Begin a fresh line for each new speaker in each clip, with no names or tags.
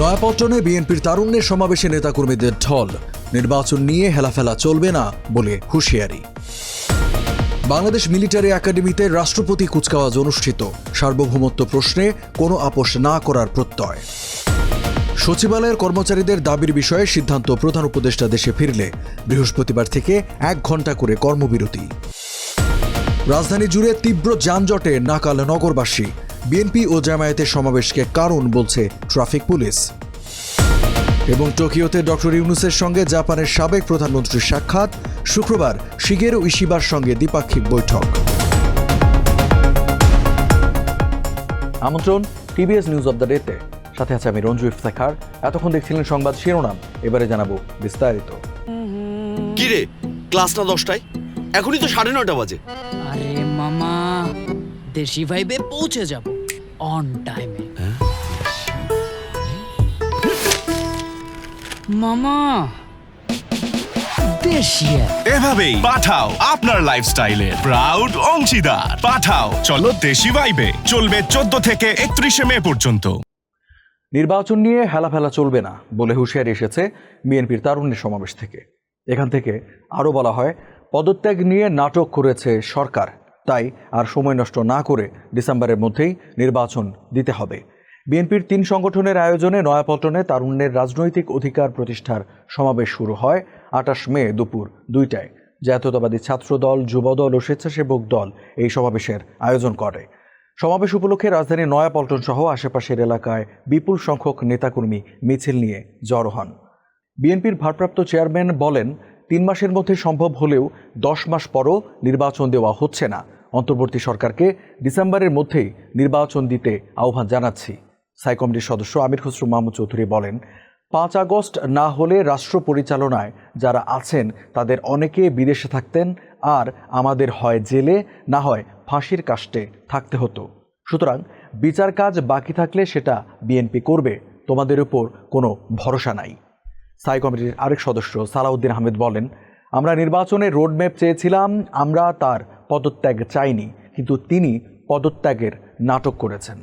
নয়াপল্টনে বিএনপির তারুণ্যের সমাবেশে নেতাকর্মীদের ঢল। নির্বাচন নিয়ে হেলাফেলা চলবে না বলে হুঁশিয়ারি। বাংলাদেশ মিলিটারি একাডেমিতে রাষ্ট্রপতি কুচকাওয়াজ অনুষ্ঠিত। সার্বভৌমত্ব প্রশ্নে কোনো আপোষ না করার প্রত্যয়। সচিবালয়ের কর্মচারীদের দাবির বিষয়ে সিদ্ধান্ত প্রধান উপদেষ্টা দেশে ফিরলে বৃহস্পতিবার থেকে এক ঘণ্টা করে কর্মবিরতি। রাজধানী জুড়ে তীব্র যানজটে নাকাল নগরবাসী। বিএনপি ও জামায়াতের সমাবেশকে কারণ বলছে ট্রাফিক পুলিশ। এবং টোকিওতে ডক্টর ইউনুসের সঙ্গে জাপানের সাবেক প্রধানমন্ত্রীর সাক্ষাৎ শুক্রবার শিগেরু ইশিবার সঙ্গে দ্বিপাক্ষিক বৈঠক। আমন্ত্রণ টিভিএস নিউজ অব দ্য ডেতে। সাথে আছে আমি রঞ্জু ইফতেখার। এতক্ষণ দেখছিলেন সংবাদ শিরোনাম। এবারে জানাব বিস্তারিত।
কি রে? ক্লাস না দশটায়? এখনই তো সাড়ে নটা বাজে।
আরে মামা দেশি ভাইবে পৌঁছে যাব। অন টাইমে মামা।
এভাবেই পাঠাও আপনার লাইফস্টাইলের প্রাউড অংশীদার। পাঠাও চলো দেশি ভাইবে চলবে চোদ্দ থেকে একত্রিশে মে পর্যন্ত।
নির্বাচন নিয়ে হেলাফেলা চলবে না বলে হুঁশিয়ারি এসেছে বিএনপির তারুণ্যের সমাবেশ থেকে। এখান থেকে আরও বলা হয় পদত্যাগ নিয়ে নাটক করেছে সরকার। তাই আর সময় নষ্ট না করে ডিসেম্বরের মধ্যেই নির্বাচন দিতে হবে। বিএনপির তিন সংগঠনের আয়োজনে নয়াপল্টনে তারুণ্যের রাজনৈতিক অধিকার প্রতিষ্ঠার সমাবেশ শুরু হয় আটাশ মে দুপুর দুইটায়। জাতীয়তাবাদী ছাত্রদল, যুবদল ও স্বেচ্ছাসেবক দল এই সমাবেশের আয়োজন করে। সমাবেশ উপলক্ষে রাজধানীর নয়াপল্টন সহ আশেপাশের এলাকায় বিপুল সংখ্যক নেতাকর্মী মিছিল নিয়ে জড়ো হন। বিএনপির ভারপ্রাপ্ত চেয়ারম্যান বলেন, তিন মাসের মধ্যে সম্ভব হলেও দশ মাস পরও নির্বাচন দেওয়া হচ্ছে না। অন্তর্বর্তী সরকারকে ডিসেম্বরের মধ্যেই নির্বাচন দিতে আহ্বান জানাচ্ছি। সাই কমিটির সদস্য আমির খসরু মাহমুদ চৌধুরী বলেন, পাঁচ আগস্ট না হলে রাষ্ট্র পরিচালনায় যারা আছেন তাদের অনেকে বিদেশে থাকতেন আর আমাদের হয় জেলে, না হয় ফাঁসির কাষ্টে থাকতে হতো। সুতরাং বিচার কাজ বাকি থাকলে সেটা বিএনপি করবে, তোমাদের উপর কোনো ভরসা নাই। স্থায়ী কমিটির আরেক সদস্য সালাউদ্দিন আহমেদ বলেন, আমরা নির্বাচনের রোডম্যাপ চেয়েছিলাম, আমরা তার পদত্যাগ চাইনি কিন্তু তিনি পদত্যাগের নাটক করেছেন।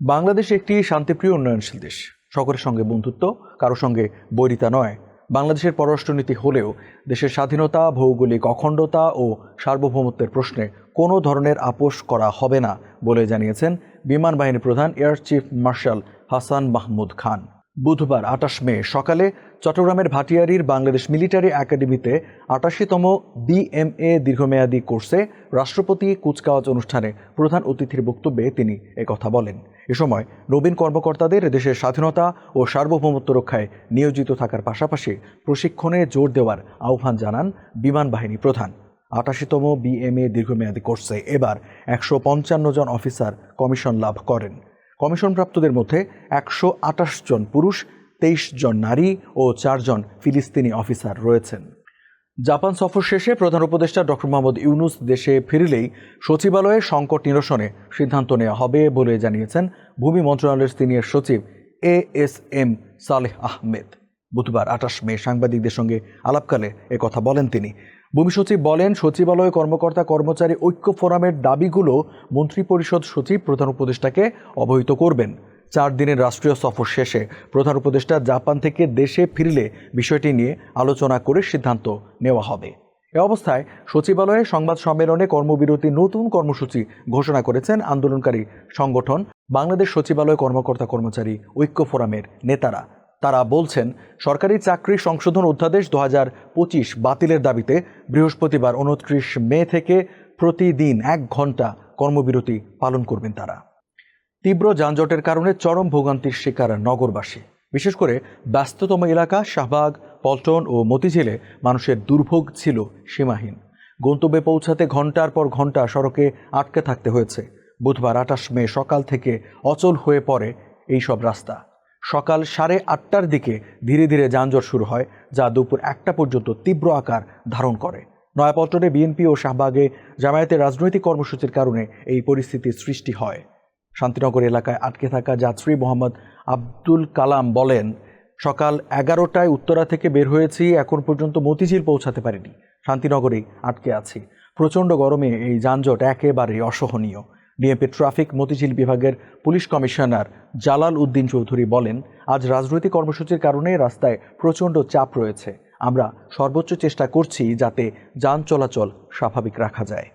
বাংলাদেশ একটি শান্তিপ্রিয় উন্নয়নশীল দেশ। সকলের সঙ্গে বন্ধুত্ব, কারও সঙ্গে বৈরিতা নয়। বাংলাদেশের পররাষ্ট্রনীতি হলেও দেশের স্বাধীনতা, ভৌগোলিক অখণ্ডতা ও সার্বভৌমত্বের প্রশ্নে কোনো ধরনের আপোষ করা হবে না বলে জানিয়েছেন বিমান বাহিনী প্রধান air chief marshal Hasan Mahmud Khan. বুধবার আটাশ মে সকালে চট্টগ্রামের ভাটিয়ারির বাংলাদেশ মিলিটারি একাডেমিতে আটাশিতম বিএমএ দীর্ঘমেয়াদী কোর্সে রাষ্ট্রপতি কুচকাওয়াজ অনুষ্ঠানে প্রধান অতিথির বক্তব্যে তিনি একথা বলেন। এ সময় নবীন কর্মকর্তাদের দেশের স্বাধীনতা ও সার্বভৌমত্ব রক্ষায় নিয়োজিত থাকার পাশাপাশি প্রশিক্ষণে জোর দেওয়ার আহ্বান জানান বিমান বাহিনী প্রধান। আটাশিতম বিএমএ দীর্ঘমেয়াদী কোর্সে এবার একশো পঞ্চান্ন জন অফিসার কমিশন লাভ করেন। কমিশনপ্রাপ্তদের মধ্যে একশো আটাশ জন পুরুষ, তেইশ জন নারী ও চারজন ফিলিস্তিনি অফিসার রয়েছেন। জাপান সফর শেষে প্রধান উপদেষ্টা ডক্টর মোহাম্মদ ইউনুস দেশে ফিরলেই সচিবালয়ে সংকট নিরসনে সিদ্ধান্ত নেওয়া হবে বলে জানিয়েছেন ভূমি মন্ত্রণালয়ের সিনিয়র সচিব A S M Saleh Ahmed. বুধবার আঠাশ মে সাংবাদিকদের সঙ্গে আলাপকালে কথা বলেন তিনি। ভূমি সচিব বলেন, সচিবালয় কর্মকর্তা কর্মচারী ঐক্য ফোরামের দাবিগুলো মন্ত্রিপরিষদ সচিব, প্রধান উপদেষ্টাকে অবহিত করবেন। চার দিনের রাষ্ট্রীয় সফর শেষে প্রধান উপদেষ্টা জাপান থেকে দেশে ফিরলে বিষয়টি নিয়ে আলোচনা করে সিদ্ধান্ত নেওয়া হবে। এ অবস্থায় সচিবালয়ে সংবাদ সম্মেলনে কর্মবিরতি নতুন কর্মসূচি ঘোষণা করেছেন আন্দোলনকারী সংগঠন বাংলাদেশ সচিবালয় কর্মকর্তা কর্মচারী ঐক্য ফোরামের নেতারা। তারা বলছেন, সরকারি চাকরি সংশোধন অধ্যাদেশ দু বাতিলের দাবিতে বৃহস্পতিবার উনত্রিশ মে থেকে প্রতিদিন এক ঘণ্টা কর্মবিরতি পালন করবেন তারা। তীব্র যানজটের কারণে চরম ভোগান্তির শিকার নগরবাসী। বিশেষ করে ব্যস্ততম এলাকা শাহবাগ, পল্টন ও মতিঝিলে মানুষের দুর্ভোগ ছিল সীমাহীন। গন্তব্যে পৌঁছাতে ঘণ্টার পর ঘণ্টা সড়কে আটকে থাকতে হয়েছে। বুধবার আটাশ মে সকাল থেকে অচল হয়ে পড়ে এই সব রাস্তা। সকাল সাড়ে আটটার দিকে ধীরে ধীরে যানজট শুরু হয়, যা দুপুর একটা পর্যন্ত তীব্র আকার ধারণ করে। নয়াপল্টনে বিএনপি ও শাহবাগে জামায়াতের রাজনৈতিক কর্মসূচির কারণে এই পরিস্থিতির সৃষ্টি হয়। শান্তিনগর এলাকায় আটকে থাকা যাত্রী মোহাম্মদ আব্দুল কালাম বলেন, সকাল এগারোটায় উত্তরা থেকে বের হয়েছি, এখন পর্যন্ত মতিঝিল পৌঁছাতে পারিনি। শান্তিনগরেই আটকে আছি। প্রচণ্ড গরমে এই যানজট একেবারে অসহনীয়। ডিএমপি ট্রাফিক মতিঝিল বিভাগের পুলিশ কমিশনার জালাল উদ্দিন চৌধুরী বলেন, আজ রাজনৈতিক কর্মসূচির কারণে রাস্তায় প্রচণ্ড চাপ রয়েছে। আমরা সর্বোচ্চ চেষ্টা করছি যাতে যান চলাচল স্বাভাবিক রাখা যায়।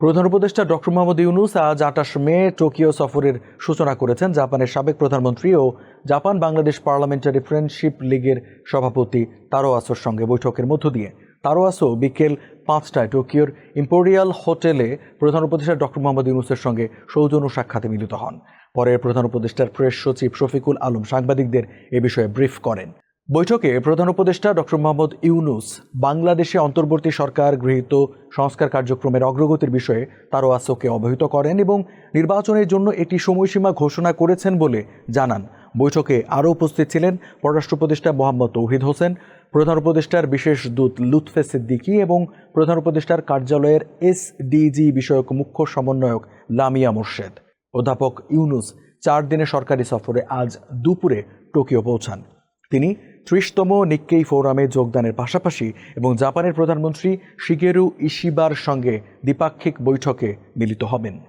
প্রধান উপদেষ্টা ডক্টর মোহাম্মদ ইউনুস আজ আটাশ মে টোকিও সফরের সূচনা করেছেন। জাপানের সাবেক প্রধানমন্ত্রী ও জাপান বাংলাদেশ পার্লামেন্টারি ফ্রেন্ডশিপ লীগের সভাপতি তারো আসোর সঙ্গে বৈঠকের মধ্য দিয়ে তারো আসো বিকেল পাঁচটায় টোকিওর ইম্পোরিয়াল হোটেলে প্রধান উপদেষ্টা ডক্টর মোহাম্মদ ইউনুসের সঙ্গে সৌজন্য সাক্ষাতে মিলিত হন। পরে প্রধান উপদেষ্টার প্রেস সচিব শফিকুল আলম সাংবাদিকদের এ বিষয়ে ব্রিফ করেন। বৈঠকে প্রধান উপদেষ্টা ডক্টর মোহাম্মদ ইউনুস বাংলাদেশে অন্তর্বর্তী সরকার গৃহীত সংস্কার কার্যক্রমের অগ্রগতির বিষয়ে তারও আসোকে অবহিত করেন এবং নির্বাচনের জন্য একটি সময়সীমা ঘোষণা করেছেন বলে জানান বৈঠকে আরও উপস্থিত ছিলেন পররাষ্ট্র উপদেষ্টা মোহাম্মদ তৌহিদ হোসেন, প্রধান উপদেষ্টার বিশেষ দূত লুৎফে সিদ্দিকী এবং প্রধান উপদেষ্টার কার্যালয়ের এসডিজি বিষয়ক মুখ্য সমন্বয়ক লামিয়া মোর্শেদ। অধ্যাপক ইউনুস চার দিনের সরকারি সফরে আজ দুপুরে টোকিও পৌঁছান। তিনি ত্রিশতম নিক্কেই ফোরামে যোগদানের পাশাপাশি এবং জাপানের প্রধানমন্ত্রী শিগেরু ইশিবার সঙ্গে দ্বিপাক্ষিক বৈঠকে মিলিত হবেন।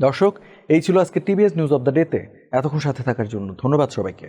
দর্শক, এই ছিল আজকে টিভিএস নিউজ অব দ্য ডেতে এতক্ষণ সাথে থাকার জন্য ধন্যবাদ সবাইকে।